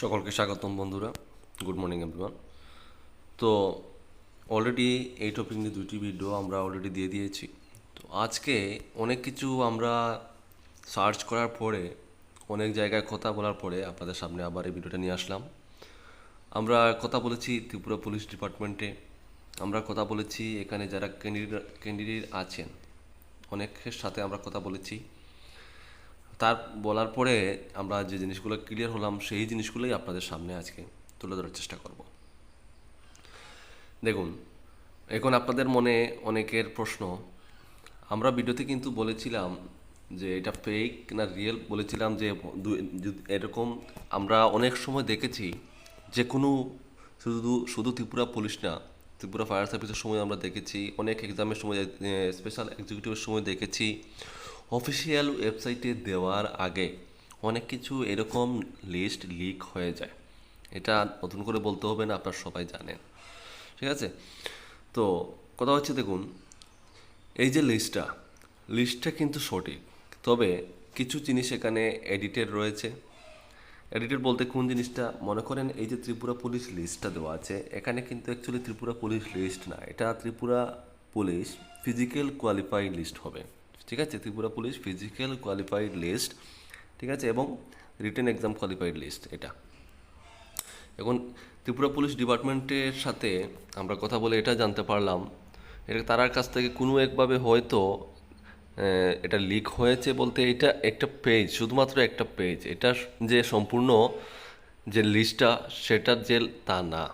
সকলকে স্বাগতম বন্ধুরা। গুড মর্নিং এভরিওয়ান তো অলরেডি এই টপিক নিয়ে দুইটি ভিডিও আমরা অলরেডি দিয়ে দিয়েছি। তো আজকে অনেক কিছু আমরা সার্চ করার পরে, অনেক জায়গায় কথা বলার পরে আপনাদের সামনে আবার এই ভিডিওটা নিয়ে আসলাম। আমরা কথা বলেছি ত্রিপুরা পুলিশ ডিপার্টমেন্টে। আমরা কথা বলেছি এখানে যারা ক্যান্ডিডেট ক্যান্ডিডেট আছেন, অনেকের সাথে আমরা কথা বলেছি। তার বলার পরে আমরা যে জিনিসগুলো ক্লিয়ার হলাম, সেই জিনিসগুলোই আপনাদের সামনে আজকে তুলে ধরার চেষ্টা করব। দেখুন, এখন আপনাদের মনে অনেকের প্রশ্ন, আমরা ভিডিওতে কিন্তু বলেছিলাম যে এটা ফেক না রিয়েল বলেছিলাম যে এরকম আমরা অনেক সময় দেখেছি যে কোনো শুধু শুধু ত্রিপুরা পুলিশ না, ত্রিপুরা ফায়ার সার্ভিসের সময় আমরা দেখেছি, অনেক এক্সামের সময় স্পেশাল এক্সিকিউটিভের সময় দেখেছি। অফিসিয়াল ওয়েবসাইটে দেওয়ার আগে অনেক কিছু এরকম লিস্ট লিক হয়ে যায়। এটা নতুন করে বলতে হবে না, আপনারা সবাই জানেন। ঠিক আছে? তো কথা হচ্ছে, দেখুন, এই যে লিস্টটা লিস্টটা কিন্তু সঠিক, তবে কিছু জিনিস এখানে এডিটেড রয়েছে। এডিটেড বলতে কোন জিনিসটা? মনে করেন এই যে ত্রিপুরা পুলিশ লিস্টটা দেওয়া আছে, এখানে কিন্তু অ্যাকচুয়ালি ত্রিপুরা পুলিশ লিস্ট না, এটা Tripura police physical qualified list হবে। ঠিক আছে, Tripura police physical qualified list ঠিক আছে, এবং রিটেন এক্সাম কোয়ালিফাইড লিস্ট এটা। এখন ত্রিপুরা পুলিশ ডিপার্টমেন্টের সাথে আমরা কথা বলে এটা জানতে পারলাম, এটা তারার কাছ থেকে কোনো একভাবে হয়তো এটা লিক হয়েছে বলতে এটা একটা পেজ শুধুমাত্র একটা পেজ এটা যে সম্পূর্ণ যে লিস্টটা সেটার যে তা না।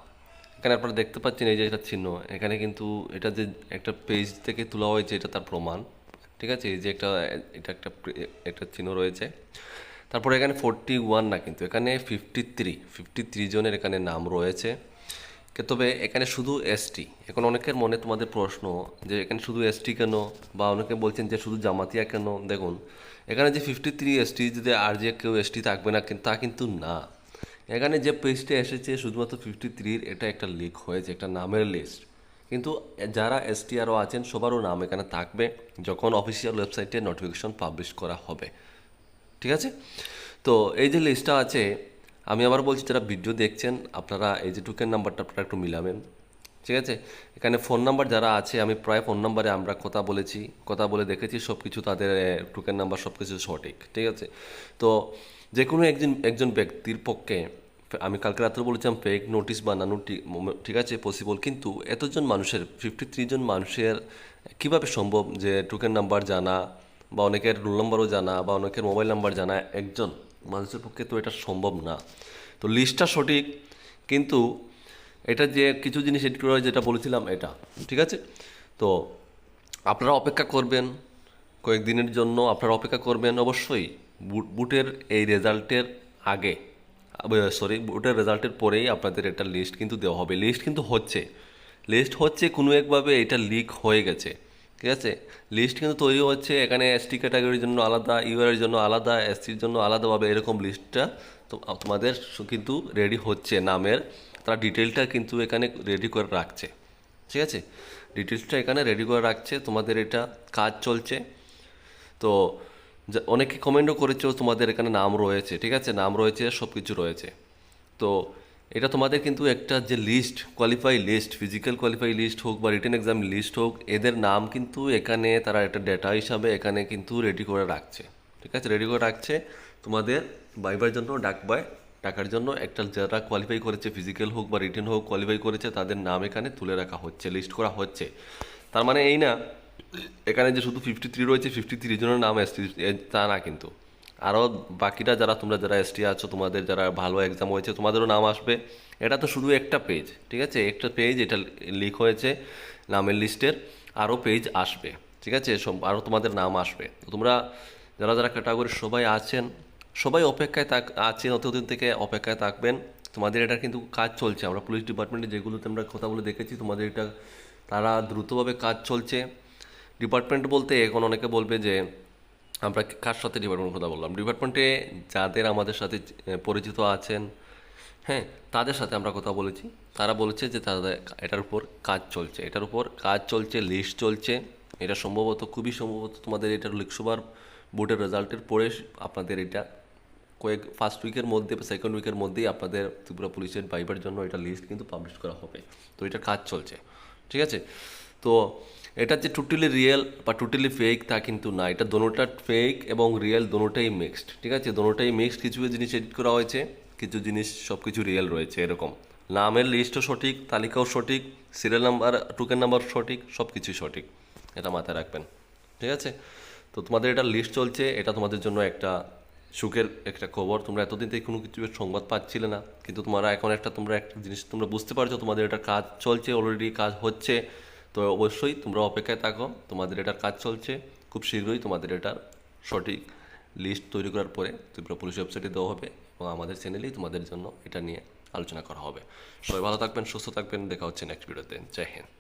এখানে আপনারা দেখতে পাচ্ছেন এই যে এটা চিহ্ন এখানে কিন্তু এটা যে একটা পেজ থেকে তোলা হয়েছে, এটা তার প্রমাণ। ঠিক আছে? এই যে একটা, এটা একটা একটা চিহ্ন রয়েছে। তারপরে এখানে ফোরটি ওয়ান না কিন্তু, এখানে ফিফটি থ্রি ফিফটি থ্রি জনের এখানে নাম রয়েছে। তবে এখানে শুধু এসটি এখন অনেকের মনে তোমাদের প্রশ্ন যে এখানে শুধু এসটি কেন? বা অনেকে বলছেন যে শুধু জামাতিয়া কেন? দেখুন, এখানে যে ফিফটি থ্রি এসটি যদি আর যে কেউ এসটি থাকবে না তা কিন্তু না। এখানে যে পেজটা এসেছে, শুধুমাত্র ফিফটি থ্রির এটা একটা লিক হয়েছে, একটা নামের লিস্ট কিন্তু যারা এসটি আরও আছেন, সবারও নাম এখানে থাকবে যখন অফিসিয়াল ওয়েবসাইটে নোটিফিকেশন পাবলিশ করা হবে। ঠিক আছে? তো এই যে লিস্টটা আছে, আমি আবার বলছি, যারা ভিডিও দেখছেন, আপনারা এই যে টোকেন নাম্বারটা আপনারা একটু মিলাবেন। ঠিক আছে? এখানে ফোন নাম্বার যারা আছে, আমি প্রায় ফোন নাম্বারে আমরা কথা বলেছি, কথা বলে দেখেছি সব কিছু তাদের টোকেন নাম্বার সব কিছু সঠিক। ঠিক আছে? তো যে কোনো একজন একজন ব্যক্তির পক্ষে আমি কালকে রাত্রে বলেছিলাম ফেক নোটিশ বানানো ঠিক- আছে পসিবল কিন্তু এতজন মানুষের ফিফটি থ্রি জন মানুষের, কীভাবে সম্ভব যে টোকেন নাম্বার জানা বা অনেকের রোল নাম্বারও জানা বা অনেকের মোবাইল নাম্বার জানা একজন মানুষের পক্ষে তো এটা সম্ভব না। তো লিস্টটা সঠিক, কিন্তু এটা যে কিছু জিনিস এডিট করা যেটা বলেছিলাম এটা, ঠিক আছে? তো আপনারা অপেক্ষা করবেন কয়েকদিনের জন্য, আপনারা অপেক্ষা করবেন অবশ্যই বুট- বুটের এই রেজাল্টের আগে। সরি বুটের রেজাল্টের পরেই আপনাদের এটা লিস্ট কিন্তু দেওয়া হবে। লিস্ট কিন্তু হচ্ছে। লিস্ট হচ্ছে কোনো একভাবে এটা লিক হয়ে গেছে। ঠিক আছে? লিস্ট কিন্তু তৈরি হচ্ছে এখানে এসটি ক্যাটাগরির জন্য আলাদা ইউআর জন্য আলাদা এসসির জন্য আলাদাভাবে এরকম লিস্টটা তোমাদের কিন্তু রেডি হচ্ছে নামের। তারা ডিটেলটা কিন্তু এখানে রেডি করে রাখছে। ঠিক আছে? ডিটেলসটা এখানে রেডি করে রাখছে। তোমাদের এটা কাজ চলছে। তো অনেকে কমেন্টও করেছ তোমাদের এখানে নাম রয়েছে। ঠিক আছে? নাম রয়েছে সব কিছু রয়েছে। তো এটা তোমাদের কিন্তু একটা যে list qualify list physical qualify list হোক বা রিটেন এক্সাম লিস্ট হোক, এদের নাম কিন্তু এখানে তারা একটা ডেটা হিসাবে এখানে কিন্তু রেডি করে রাখছে। ঠিক আছে? রেডি করে রাখছে তোমাদের বাইবার জন্য ডাকবায় টাকার জন্য একটা যারা কোয়ালিফাই করেছে ফিজিক্যাল হোক বা রিটেন হোক কোয়ালিফাই করেছে, তাদের নাম এখানে তুলে রাখা হচ্ছে লিস্ট করা হচ্ছে। তার মানে এই না এখানে যে শুধু ফিফটি থ্রি রয়েছে ফিফটি থ্রি জনের নাম এস এসটি তা না কিন্তু। আরও বাকিরা যারা, তোমরা যারা এসটি আছো, তোমাদের যারা ভালো এক্সাম হয়েছে, তোমাদেরও নাম আসবে। এটা তো শুধু একটা পেজ ঠিক আছে? একটা পেজ এটা লিক হয়েছে নামের লিস্টের, আরও পেজ আসবে, ঠিক আছে? সব- আরও তোমাদের নাম আসবে। তোমরা যারা যারা ক্যাটাগরির সবাই আছেন, সবাই অপেক্ষায় থাক, আছেন অতদিন থেকে অপেক্ষায় থাকবেন। তোমাদের এটা কিন্তু কাজ চলছে। আমরা পুলিশ ডিপার্টমেন্টে যেগুলোতে আমরা কথা বলে দেখেছি, তোমাদের এটা, তারা দ্রুতভাবে কাজ চলছে। ডিপার্টমেন্ট বলতে এখন অনেকে বলবে যে, আমরা কার সাথে ডিপার্টমেন্ট কথা বললাম? ডিপার্টমেন্টে যাদের আমাদের সাথে পরিচিত আছেন হ্যাঁ তাদের সাথে আমরা কথা বলেছি। তারা বলেছে যে তাদের এটার উপর কাজ চলছে। এটার উপর কাজ চলছে লিস্ট চলছে। এটা সম্ভবত, খুবই সম্ভবত তোমাদের এটা লোকসভার বোর্ডের রেজাল্টের পরে আপনাদের এটা কয়েক ফার্স্ট উইকের মধ্যে বা সেকেন্ড উইকের মধ্যেই আপনাদের ত্রিপুরা পুলিশের ভাইবার জন্য এটা লিস্ট কিন্তু পাবলিশ করা হবে। তো এটা কাজ চলছে। ঠিক আছে? তো এটা যে টোটালি রিয়েল বা টোটালি ফেক তা কিন্তু না। এটা দোনোটা ফেক এবং রিয়েল দোনোটাই মিক্সড ঠিক আছে? দোনোটাই মিক্সড কিছু জিনিস এডিট করা হয়েছে, কিছু জিনিস সব কিছু রিয়েল রয়েছে এরকম। নামের লিস্টও সঠিক, তালিকাও সঠিক সিরিয়াল নাম্বার টোকেন নাম্বার সঠিক সব কিছুই সঠিক। এটা মাথায় রাখবেন, ঠিক আছে? তো তোমাদের এটা লিস্ট চলছে, এটা তোমাদের জন্য একটা সুখের একটা খবর। তোমরা এতদিন থেকে কোনো কিছু সংবাদ পাচ্ছিলে না, কিন্তু তোমরা এখন একটা, তোমরা একটা জিনিস তোমরা বুঝতে পারছ, তোমাদের এটা কাজ চলছে অলরেডি কাজ হচ্ছে। তো অবশ্যই তোমরা অপেক্ষায় থাকো, তোমাদের এটার কাজ চলছে, খুব শীঘ্রই তোমাদের এটার সঠিক লিস্ট তৈরি করার পরে ত্রিপুরা পুলিশ ওয়েবসাইটে দেওয়া হবে এবং আমাদের চ্যানেলেই তোমাদের জন্য এটা নিয়ে আলোচনা করা হবে। সবাই ভালো থাকবেন, সুস্থ থাকবেন, দেখা হচ্ছে নেক্সট ভিডিওতে জয় হিন্দ।